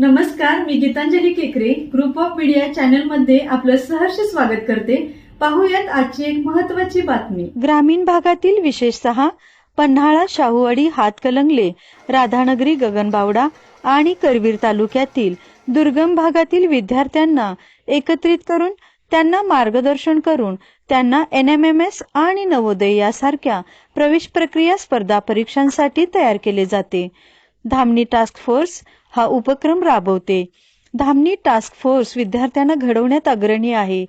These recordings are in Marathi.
नमस्कार मी गीतांजली केकरे. ग्रुप ऑफ मीडिया चॅनलमध्ये आपलं सहर्ष स्वागत करते. पाहूयात आजची एक महत्वाची बातमी. ग्रामीण भागातील विशेषतः पन्हाळा शाहूवाडी हातकलंगले राधानगरी गगनबावडा आणि करवीर तालुक्यातील दुर्गम भागातील विद्यार्थ्यांना एकत्रित करून त्यांना मार्गदर्शन करून त्यांना एनएमएमएस आणि नवोदय यासारख्या प्रवेश प्रक्रिया स्पर्धा परीक्षांसाठी तयार केले जाते. धामणी टास्क फोर्स हा उपक्रम राबवते. धामणी टास्क फोर्स विद्यार्थ्यांना घडवण्यात अग्रणी आहे.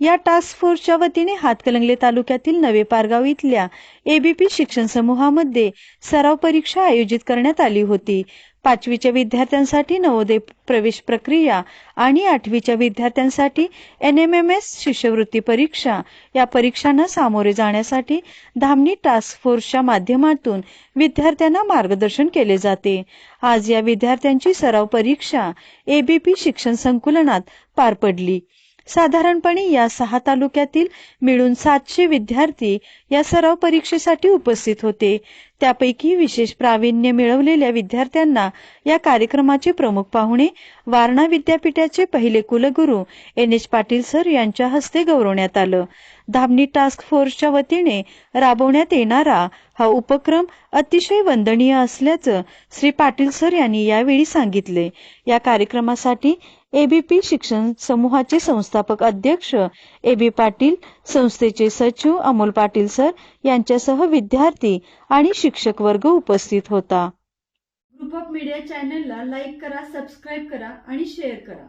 या टास्क फोर्सच्या वतीने हातकलंगले तालुक्यातील नवे पारगाव इथल्या एबीपी शिक्षण समूहामध्ये सराव परीक्षा आयोजित करण्यात आली होती. पाचवीच्या विद्यार्थ्यांसाठी नवोदय प्रवेश प्रक्रिया आणि आठवीच्या विद्यार्थ्यांसाठी एनएमएमएस शिष्यवृत्ती परीक्षा. या परीक्षांना सामोरे जाण्यासाठी धामणी टास्क फोर्सच्या माध्यमातून विद्यार्थ्यांना मार्गदर्शन केले जाते. आज या विद्यार्थ्यांची सराव परीक्षा एबीपी शिक्षण संकुलनात पार पडली. साधारणपणे या सहा तालुक्यातील मिळून सातशे विद्यार्थी या सराव परीक्षेसाठी उपस्थित होते. त्यापैकी विशेष प्रावीण्य मिळवलेल्या विद्यार्थ्यांना या कार्यक्रमाचे प्रमुख पाहुणे वारणा विद्यापीठाचे पहिले कुलगुरू एन एच पाटील सर यांच्या हस्ते गौरवण्यात आलं. धामणी टास्क फोर्सच्या वतीने राबवण्यात येणारा हा उपक्रम अतिशय वंदनीय असल्याचं श्री पाटील सर यांनी यावेळी सांगितले. या कार्यक्रमासाठी एबीपी शिक्षण समूहाचे संस्थापक अध्यक्ष एबी पाटील संस्थेचे सचिव अमोल पाटील सर यांच्यासह विद्यार्थी आणि शिक्षक वर्ग उपस्थित होता. ग्रुप ऑफ मीडिया चॅनलला लाईक करा सबस्क्राईब करा आणि शेअर करा.